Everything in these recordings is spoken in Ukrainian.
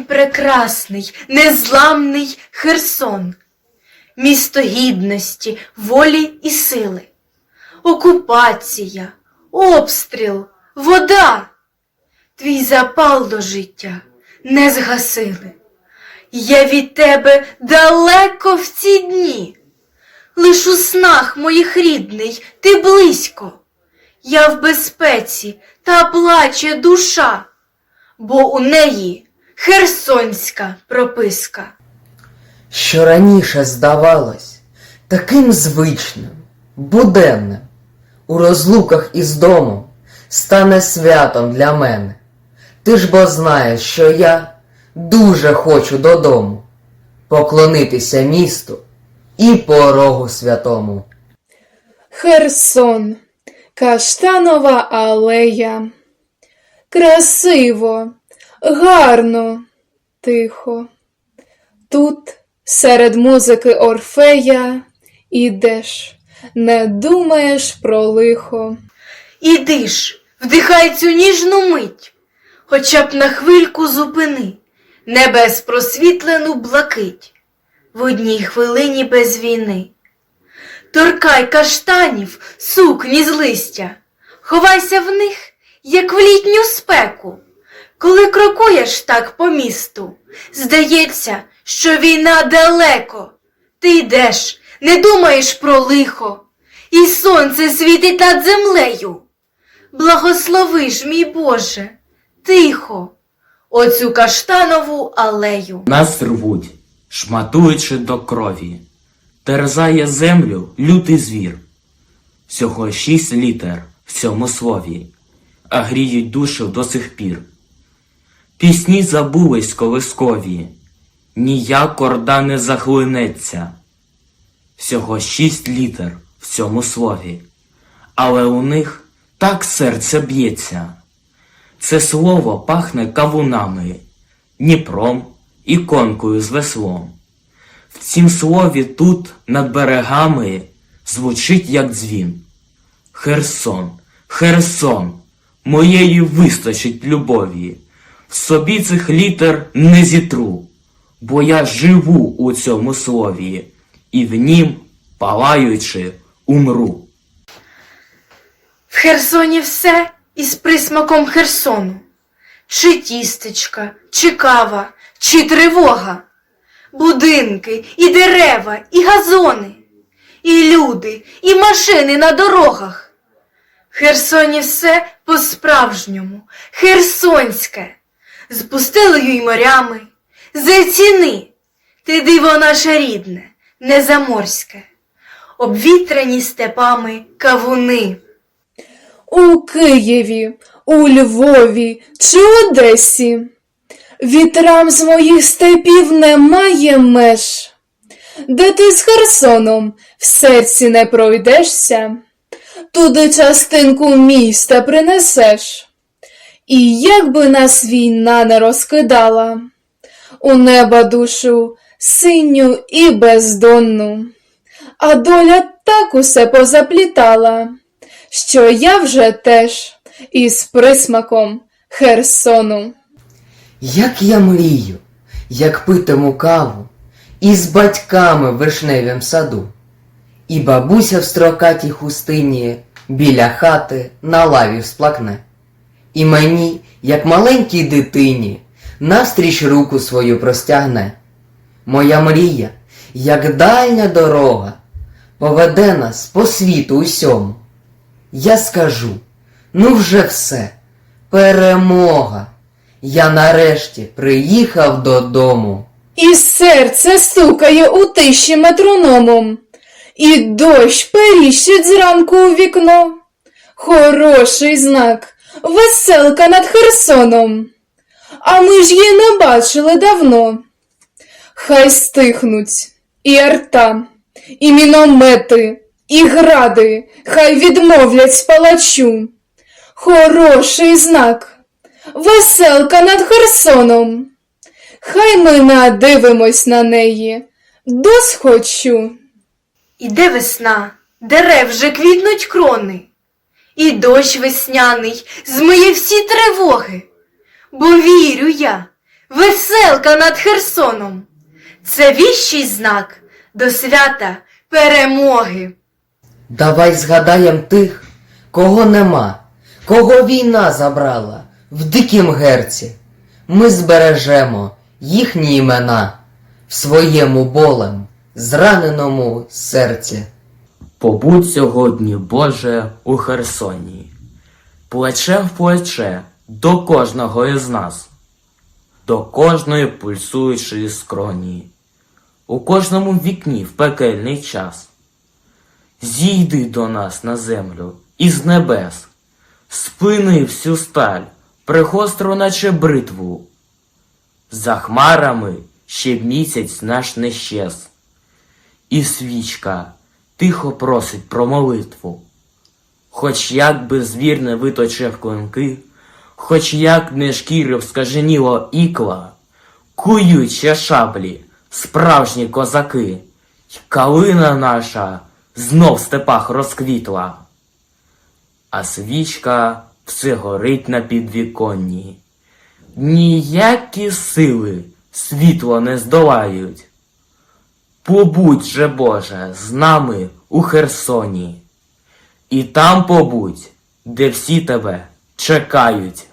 прекрасний, незламний Херсон, місто гідності, волі і сили, окупація, обстріл, вода, твій запал до життя не згасили. Я від тебе далеко в ці дні, лиш у снах моїх рідний, ти близько. Я в безпеці та плаче душа, бо у неї херсонська прописка. що раніше здавалось таким звичним, буденним, у розлуках із домом стане святом для мене. Ти ж бо знаєш, що я дуже хочу додому поклонитися місту і порогу святому. Херсон, каштанова алея. Красиво, гарно, тихо. Тут, серед музики Орфея, ідеш, не думаєш про лихо. Іди ж, вдихай цю ніжну мить, хоча б на хвильку зупини небес просвітлену блакить в одній хвилині без війни. Торкай каштанів, сукні з листя, ховайся в них, як в літню спеку. Коли крокуєш так по місту, здається, що війна далеко. Ти йдеш, не думаєш про лихо, і сонце світить над землею. Благослови ж, мій Боже, тихо, оцю каштанову алею. Нас рвуть, шматуючи до крові, терзає землю лютий звір. Всього шість літер в цьому слові, а гріють душу до сих пір. Пісні забулись колискові, ніяк орда не захлинеться. Всього шість літер в цьому слові, але у них так серце б'ється. Це слово пахне кавунами, Дніпром, іконкою з веслом. В цім слові тут, над берегами, звучить як дзвін. Херсон, Херсон, моєї вистачить любові. Собі цих літер не зітру, бо я живу у цьому слові, і в нім, палаючи, умру. В Херсоні все із присмаком Херсону. Чи тістечка, чи кава, чи тривога. Будинки, і дерева, і газони, і люди, і машини на дорогах. В Херсоні все по-справжньому, херсонське, з пустелею й морями, за ціни. Ти диво наше рідне, незаморське, обвітряні степами кавуни. У Києві, у Львові чи Одесі. Вітрам з моїх степів немає меж. Де ти з Херсоном в серці не пройдешся, туди частинку міста принесеш. І як би нас війна не розкидала, у неба душу синю і бездонну, а доля так усе позаплітала що я вже теж із присмаком Херсону. Як я мрію, як питиму каву із батьками в вишневім саду, і бабуся в строкатій хустині біля хати на лаві всплакне. І мені, як маленькій дитині, навстріч руку свою простягне. Моя мрія, як дальня дорога, поведе нас по світу усьому. Я скажу, ну вже все, перемога. Я нарешті приїхав додому. І серце стукає у тиші метрономом, і дощ періщить зранку у вікно. Хороший знак, веселка над Херсоном. А ми ж її не бачили давно. Хай стихнуть і арта, і міномети, і гради, хай відмовлять спалачу. Хороший знак, веселка над Херсоном. Хай ми надивимось на неї, досхочу. Іде весна, дерев вже квітнуть крони, і дощ весняний змиє всі тривоги. Бо вірю я, веселка над Херсоном. Це віщий знак до свята перемоги. Давай згадаєм тих, кого нема, кого війна забрала в дикім герці. Ми збережемо їхні імена в своєму болем, зраненому серці. Побудь сьогодні, Боже, у Херсоні, плече в плече до кожного із нас, до кожної пульсуючої скроні, у кожному вікні в пекельний час. Зійди до нас на землю із небес, спини всю сталь, пригостру, наче бритву. За хмарами ще місяць наш не щез. І свічка тихо просить про молитву. Хоч як би звір не виточив клинки, хоч як не шкірив скаженіло ікла, кують шаблі, справжні козаки, й калина наша знов в степах розквітла. А свічка все горить на підвіконні. Ніякі сили світло не здолають. Побудь же, Боже, з нами у Херсоні, і там побудь, де всі тебе чекають.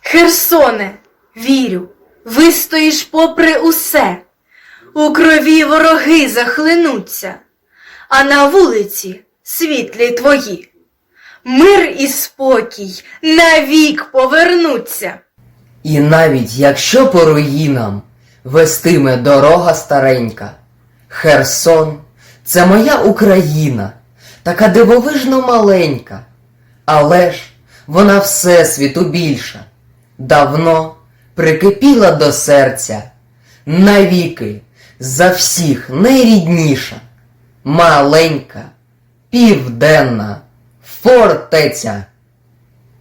Херсоне, вірю, вистоїш попри усе. У крові вороги захлинуться, а на вулиці світлі твої. Мир і спокій навік повернуться. І навіть якщо по руїнам вестиме дорога старенька, Херсон. Це моя Україна, така дивовижно маленька, але ж вона всесвіту більша, давно прикипіла до серця, навіки за всіх найрідніша, маленька, південна фортеця.